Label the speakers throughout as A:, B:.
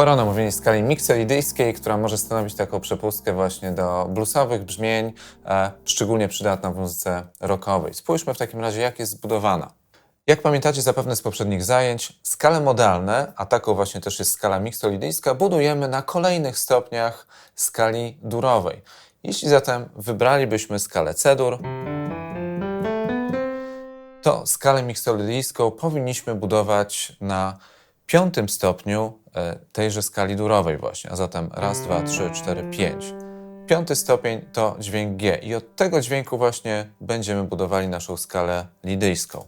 A: Pora na omówienie skali mikselidyjskiej, która może stanowić taką przepustkę właśnie do bluesowych brzmień, e, szczególnie przydatna w muzyce rockowej. Spójrzmy w takim razie, jak jest zbudowana. Jak pamiętacie zapewne z poprzednich zajęć, skale modalne, a taką właśnie też jest skala miksolidyjska, budujemy na kolejnych stopniach skali durowej. Jeśli zatem wybralibyśmy skalę C-dur, to skalę miksolidyjską powinniśmy budować na piątym stopniu tejże skali durowej właśnie, a zatem raz, dwa, trzy, cztery, pięć. Piąty stopień to dźwięk G i od tego dźwięku właśnie będziemy budowali naszą skalę lidyjską.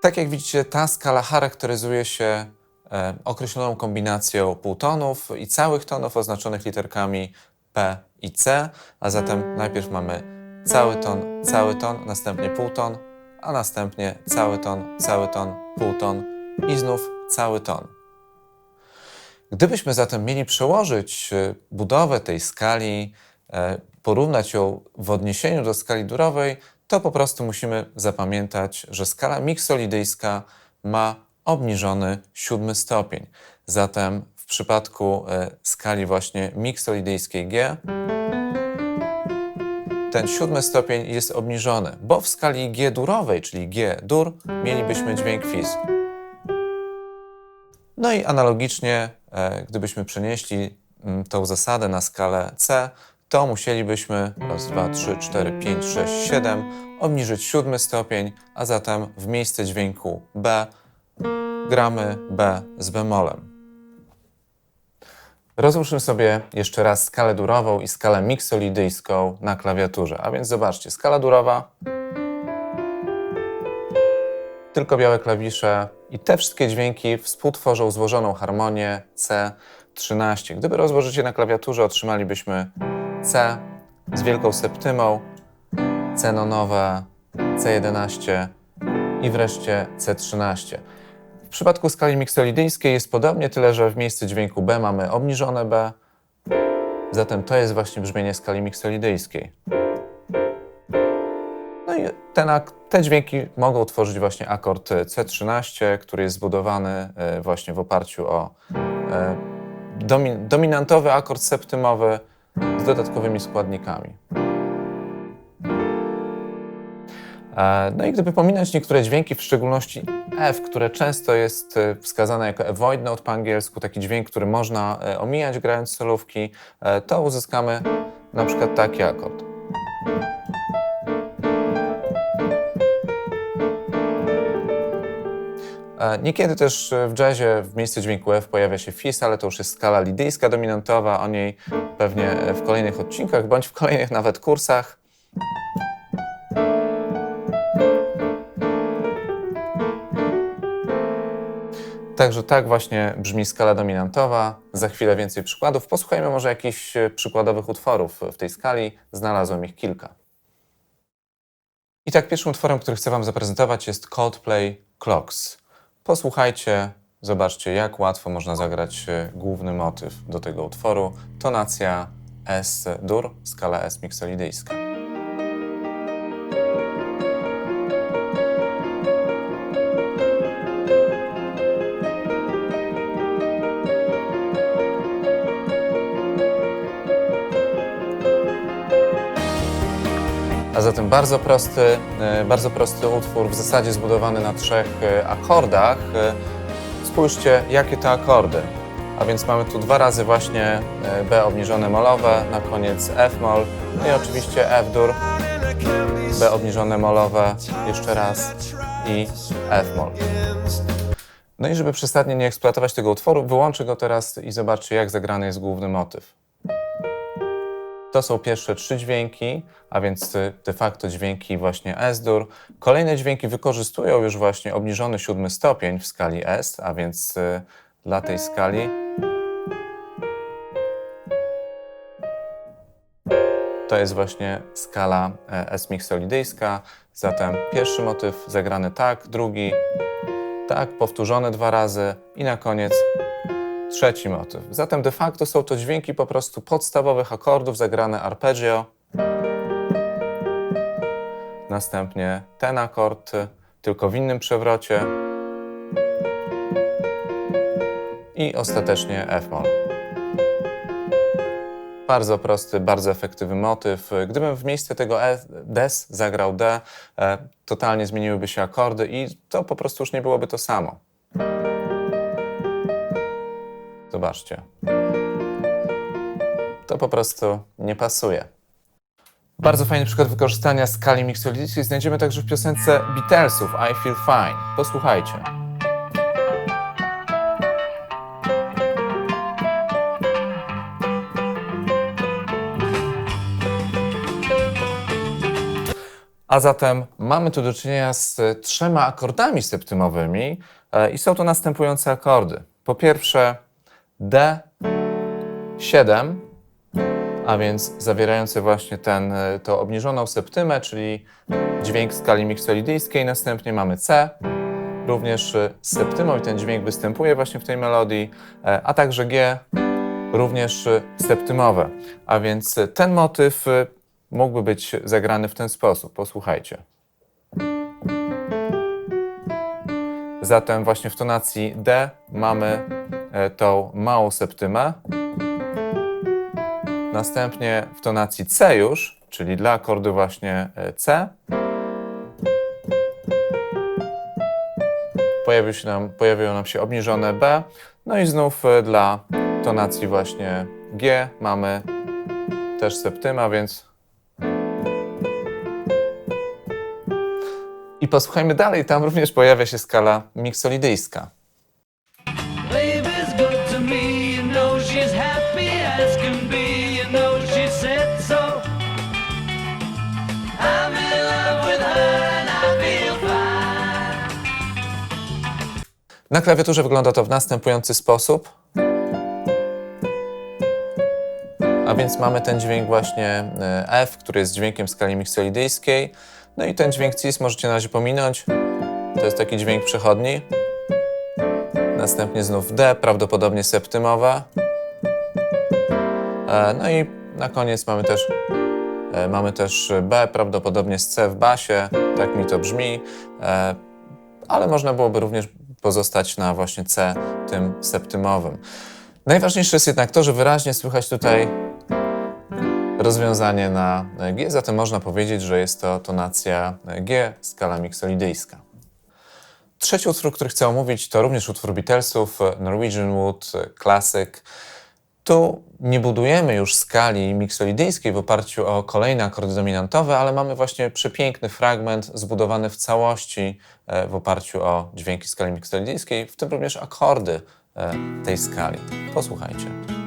A: Tak jak widzicie, ta skala charakteryzuje się e, określoną kombinacją półtonów i całych tonów oznaczonych literkami P i C, a zatem najpierw mamy cały ton, cały ton, następnie półton, a następnie cały ton, cały ton, półton i znów cały ton. Gdybyśmy zatem mieli przełożyć e, budowę tej skali, e, porównać ją w odniesieniu do skali durowej, to po prostu musimy zapamiętać, że skala miksolidyjska ma obniżony siódmy stopień. Zatem w przypadku e, skali właśnie miksolidyjskiej G ten siódmy stopień jest obniżony, bo w skali G durowej, czyli G dur, mielibyśmy dźwięk fis. No i analogicznie, e, gdybyśmy przenieśli mm, tą zasadę na skalę C, to musielibyśmy raz, dwa, trzy, cztery, pięć, sześć, siedem obniżyć siódmy stopień, a zatem w miejsce dźwięku B gramy B z bemolem. Rozłóżmy sobie jeszcze raz skalę durową i skalę miksolidyjską na klawiaturze. A więc zobaczcie, skala durowa, tylko białe klawisze i te wszystkie dźwięki współtworzą złożoną harmonię C13. Gdyby rozłożyć je na klawiaturze, otrzymalibyśmy C z wielką septymą, C nonowe, C11 i wreszcie C13. W przypadku skali miksolidyjskiej jest podobnie, tyle że w miejsce dźwięku B mamy obniżone B, zatem to jest właśnie brzmienie skali miksolidyjskiej. No i ten, te dźwięki mogą tworzyć właśnie akord C13, który jest zbudowany e, właśnie w oparciu o e, domi- dominantowy akord septymowy z dodatkowymi składnikami. No i gdyby pominąć niektóre dźwięki, w szczególności F, które często jest e, wskazane jako avoid note po angielsku, taki dźwięk, który można e, omijać grając solówki, e, to uzyskamy na przykład taki akord. E, Niekiedy też e, w jazzie w miejsce dźwięku F pojawia się fis, ale to już jest skala lidyjska dominantowa, o niej pewnie e, w kolejnych odcinkach bądź w kolejnych nawet kursach. Także tak właśnie brzmi skala dominantowa. Za chwilę więcej przykładów. Posłuchajmy może jakichś e, przykładowych utworów w tej skali. Znalazłem ich kilka. I tak pierwszym utworem, który chcę Wam zaprezentować jest Coldplay Clocks. Posłuchajcie, zobaczcie jak łatwo można zagrać e, główny motyw do tego utworu. Tonacja S-dur, skala S miksolidyjska. Zatem bardzo prosty, e, bardzo prosty utwór, w zasadzie zbudowany na trzech e, akordach. E, Spójrzcie, jakie to akordy. A więc mamy tu dwa razy właśnie B obniżone molowe, na koniec F mol, no i oczywiście F dur, B obniżone molowe, jeszcze raz i F mol. No i żeby przesadnie nie eksploatować tego utworu, wyłączę go teraz i zobaczcie, jak zagrany jest główny motyw. To są pierwsze trzy dźwięki, a więc y, de facto dźwięki właśnie S-dur. Kolejne dźwięki wykorzystują już właśnie obniżony siódmy stopień w skali S, a więc y, dla tej skali to jest właśnie skala e, S miksolidyjska. Zatem pierwszy motyw zagrany tak, drugi tak, powtórzony dwa razy i na koniec trzeci motyw. Zatem de facto są to dźwięki po prostu podstawowych akordów zagrane arpeggio. następnie ten akord, tylko w innym przewrocie i ostatecznie F-moll. Bardzo prosty, bardzo efektywny motyw. Gdybym w miejsce tego e, des zagrał D, e, totalnie zmieniłyby się akordy i to po prostu już nie byłoby to samo. Zobaczcie. To po prostu nie pasuje. Bardzo fajny przykład wykorzystania skali mixolydyckiej znajdziemy także w piosence Beatlesów I Feel Fine. Posłuchajcie. A zatem mamy tu do czynienia z trzema akordami septymowymi e, i są to następujące akordy. Po pierwsze D7, a więc zawierający właśnie ten, e, to obniżoną septymę, czyli dźwięk skali miksolidyjskiej. Następnie mamy C, również e, septymą i ten dźwięk występuje właśnie w tej melodii, e, a także G, również septymowe. A więc ten motyw mógłby być zagrany w ten sposób. Posłuchajcie. Zatem właśnie w tonacji D mamy tą małą septymę. Następnie w tonacji C już, czyli dla akordu właśnie e, C, pojawił się nam, pojawiło nam się obniżone B. No i znów e, dla tonacji właśnie G mamy też septyma, więc I posłuchajmy dalej, tam również pojawia się skala miksolidyjska. Na klawiaturze wygląda to w następujący sposób. A więc mamy ten dźwięk właśnie e, F, który jest dźwiękiem skali miksolidyjskiej. No i ten dźwięk cis możecie na razie pominąć. To jest taki dźwięk przechodni. Następnie znów D, prawdopodobnie septymowa. E, No i na koniec mamy też, e, mamy też B, prawdopodobnie z C w basie. Tak mi to brzmi. Ale można byłoby również pozostać na właśnie C, tym septymowym. Najważniejsze jest jednak to, że wyraźnie słychać tutaj rozwiązanie na G, zatem można powiedzieć, że jest to tonacja G, skala miksolidyjska. Trzeci utwór, który chcę omówić, to również utwór Beatlesów, Norwegian Wood Classic. Tu nie budujemy już skali miksolidyjskiej w oparciu o kolejne akordy dominantowe, ale mamy właśnie przepiękny fragment zbudowany w całości e, w oparciu o dźwięki skali miksolidyjskiej, w tym również akordy e, tej skali. Posłuchajcie.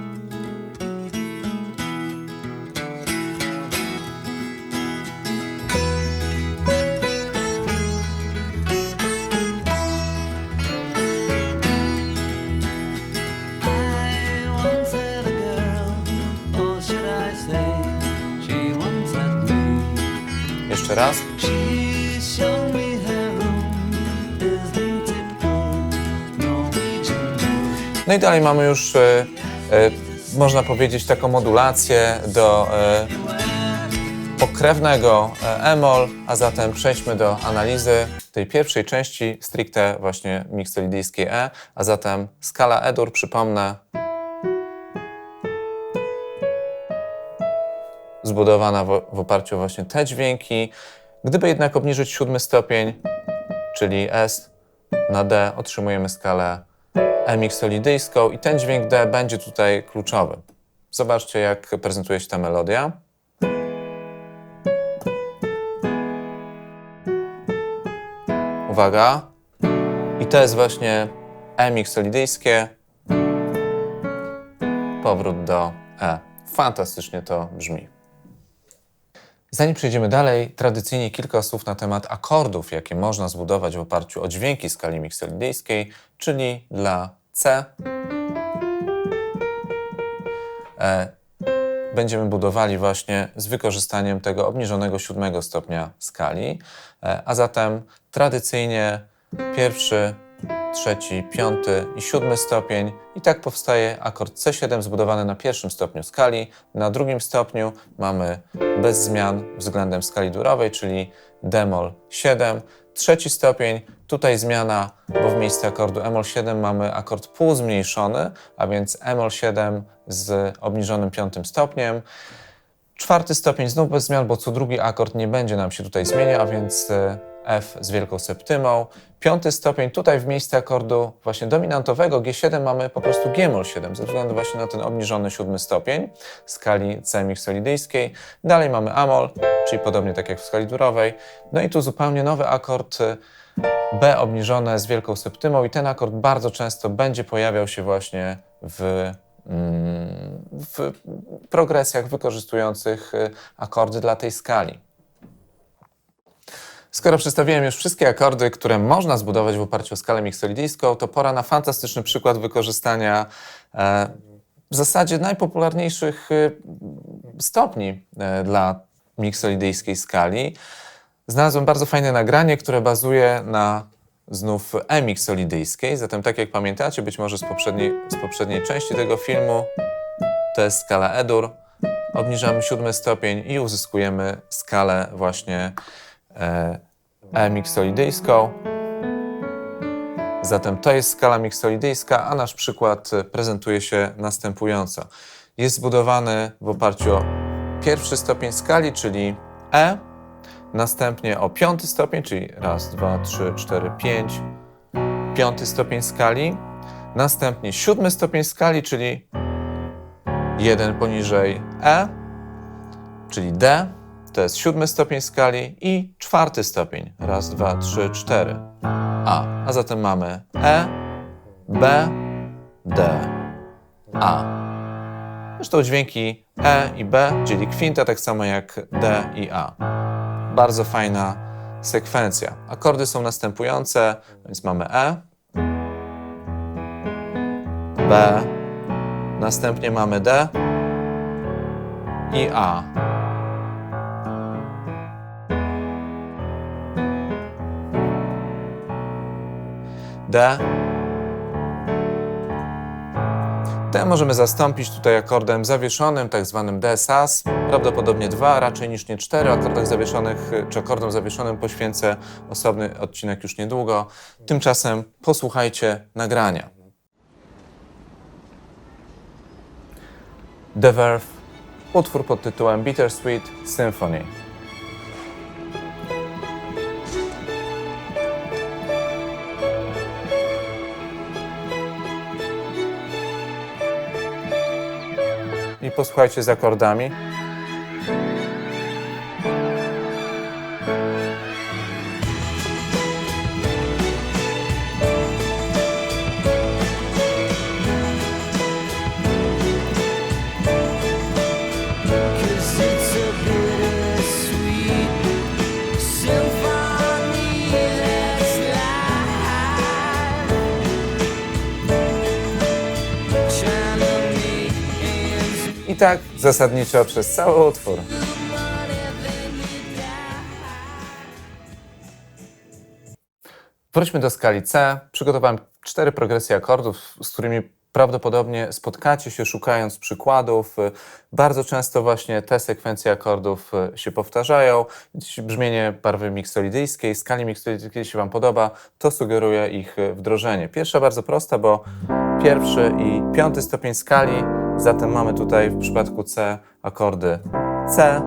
B: Norwegian wood.
A: No i dalej mamy już, e, e, można powiedzieć, taką modulację do e, pokrewnego e, e-moll, a zatem przejdźmy do analizy tej pierwszej części stricte właśnie miksolidyjskiej E, a zatem skala E-dur, przypomnę, zbudowana w, w oparciu o właśnie te dźwięki. Gdyby jednak obniżyć siódmy stopień, czyli S na D, otrzymujemy skalę E miksolidyjską i ten dźwięk D będzie tutaj kluczowy. Zobaczcie, jak prezentuje się ta melodia. Uwaga. I to jest właśnie E miksolidyjskie. Powrót do E. Fantastycznie to brzmi. Zanim przejdziemy dalej, tradycyjnie kilka słów na temat akordów, jakie można zbudować w oparciu o dźwięki skali miksolidyjskiej, czyli dla C. E, będziemy budowali właśnie z wykorzystaniem tego obniżonego siódmego stopnia skali, e, a zatem tradycyjnie pierwszy trzeci, piąty i siódmy stopień. I tak powstaje akord C7 zbudowany na pierwszym stopniu skali. Na drugim stopniu mamy bez zmian względem skali durowej, czyli d-moll 7. Trzeci stopień, tutaj zmiana, bo w miejsce akordu e-moll 7 mamy akord półzmniejszony, a więc e-moll 7 z obniżonym piątym stopniem. Czwarty stopień znów bez zmian, bo co drugi akord nie będzie nam się tutaj zmieniał, a więc e, F z wielką septymą. Piąty stopień tutaj w miejsce akordu właśnie dominantowego G7 mamy po prostu G-moll 7 ze względu właśnie na ten obniżony siódmy stopień skali C miksolidyjskiej. Dalej mamy A-moll, czyli podobnie tak jak w skali durowej. No i tu zupełnie nowy akord e, B obniżone z wielką septymą i ten akord bardzo często będzie pojawiał się właśnie w, mm, w progresjach wykorzystujących y, akordy dla tej skali. Skoro przedstawiłem już wszystkie akordy, które można zbudować w oparciu o skalę miksolidyjską, to pora na fantastyczny przykład wykorzystania e, w zasadzie najpopularniejszych y, stopni e, dla miksolidyjskiej skali. Znalazłem bardzo fajne nagranie, które bazuje na znów e-miksolidyjskiej. Zatem, tak jak pamiętacie, być może z poprzedniej, z poprzedniej części tego filmu, to jest skala E-dur. Obniżamy siódmy stopień i uzyskujemy skalę właśnie e, e-miksolidyjską. Zatem to jest skala miksolidyjska, a nasz przykład e, prezentuje się następująco. Jest zbudowany w oparciu o pierwszy stopień skali, czyli E, następnie o piąty stopień, czyli raz, dwa, trzy, cztery, pięć, piąty stopień skali, następnie siódmy stopień skali, czyli jeden poniżej E, czyli D, to jest siódmy stopień skali i czwarty stopień, raz, dwa, trzy, cztery, A. A zatem mamy E, B, D, A. Zresztą dźwięki E i B, czyli kwinta, tak samo jak D i A. Bardzo fajna sekwencja. Akordy są następujące, więc mamy E, B, następnie mamy D i A. D. D możemy zastąpić tutaj akordem zawieszonym, tak zwanym D sas. Prawdopodobnie dwa, raczej niż nie cztery. Akordach zawieszonych, czy akordom zawieszonym poświęcę osobny odcinek już niedługo. Tymczasem posłuchajcie nagrania. The Verve, utwór pod tytułem Bittersweet Symphony. Posłuchajcie z akordami. Tak zasadniczo przez cały utwór. Wróćmy do skali C. Przygotowałem cztery progresje akordów, z którymi prawdopodobnie spotkacie się szukając przykładów. Bardzo często właśnie te sekwencje akordów się powtarzają. Brzmienie barwy miksolidyjskiej, skali miksolidyjskiej się Wam podoba, to sugeruję ich wdrożenie. Pierwsza bardzo prosta, bo pierwszy i piąty stopień skali, zatem mamy tutaj w przypadku C akordy C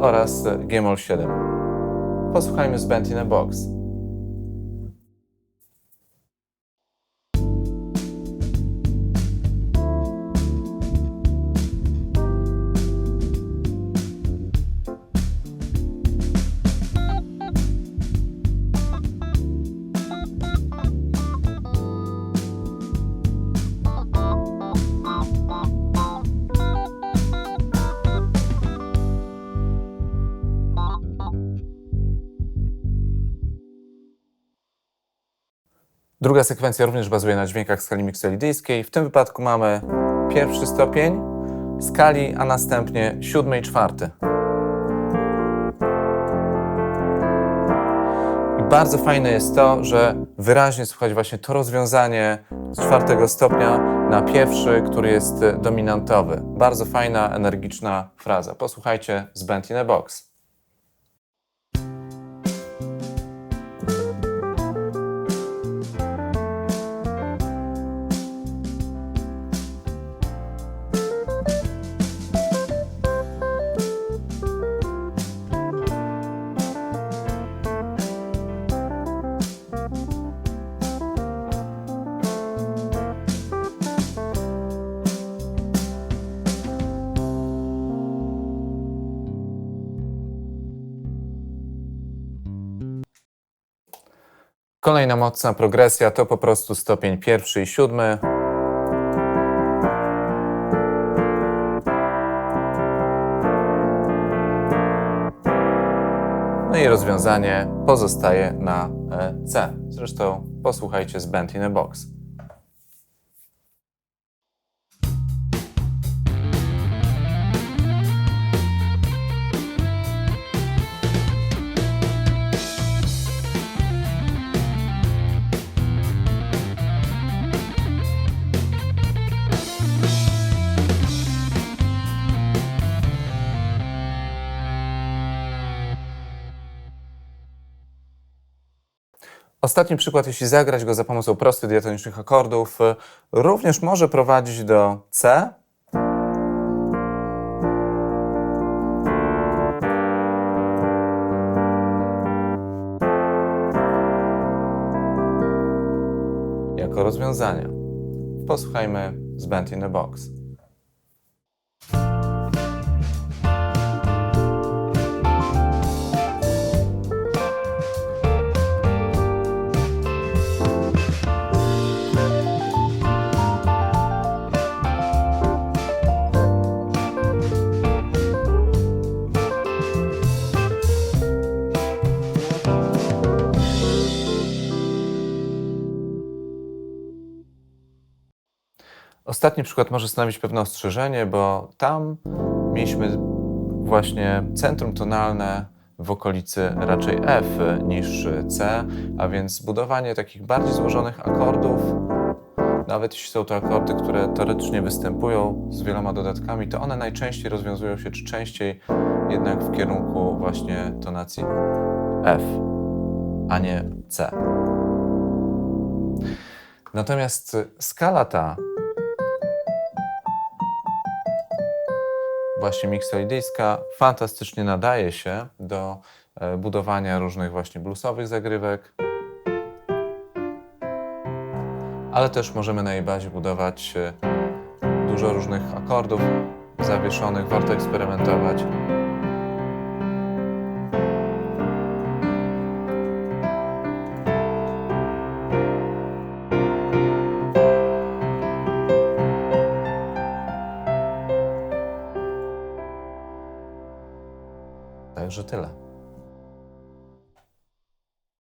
A: oraz G-moll 7. Posłuchajmy z Bent in a Box. Druga sekwencja również bazuje na dźwiękach skali miksolidyjskiej. W tym wypadku mamy pierwszy stopień skali, a następnie siódmy i czwarty. I bardzo fajne jest to, że wyraźnie słychać właśnie to rozwiązanie z czwartego stopnia na pierwszy, który jest dominantowy. Bardzo fajna, energiczna fraza. Posłuchajcie z Band in a Box. Kolejna mocna progresja to po prostu stopień pierwszy i siódmy. No i rozwiązanie pozostaje na e, C. Zresztą posłuchajcie z Band in a Box. Ostatni przykład, jeśli zagrać go za pomocą prostych diatonicznych akordów, y, również może prowadzić do C. Jako rozwiązania. Posłuchajmy z Band in the Box. Ostatni przykład może stanowić pewne ostrzeżenie, bo tam mieliśmy właśnie centrum tonalne w okolicy raczej F niż C, a więc budowanie takich bardziej złożonych akordów, nawet jeśli są to akordy, które teoretycznie występują z wieloma dodatkami, to one najczęściej rozwiązują się, czy częściej jednak w kierunku właśnie tonacji F, a nie C. Natomiast skala ta właśnie miksoidyjska fantastycznie nadaje się do e, budowania różnych właśnie bluesowych zagrywek, ale też możemy na jej bazie budować e, dużo różnych akordów zawieszonych, warto eksperymentować.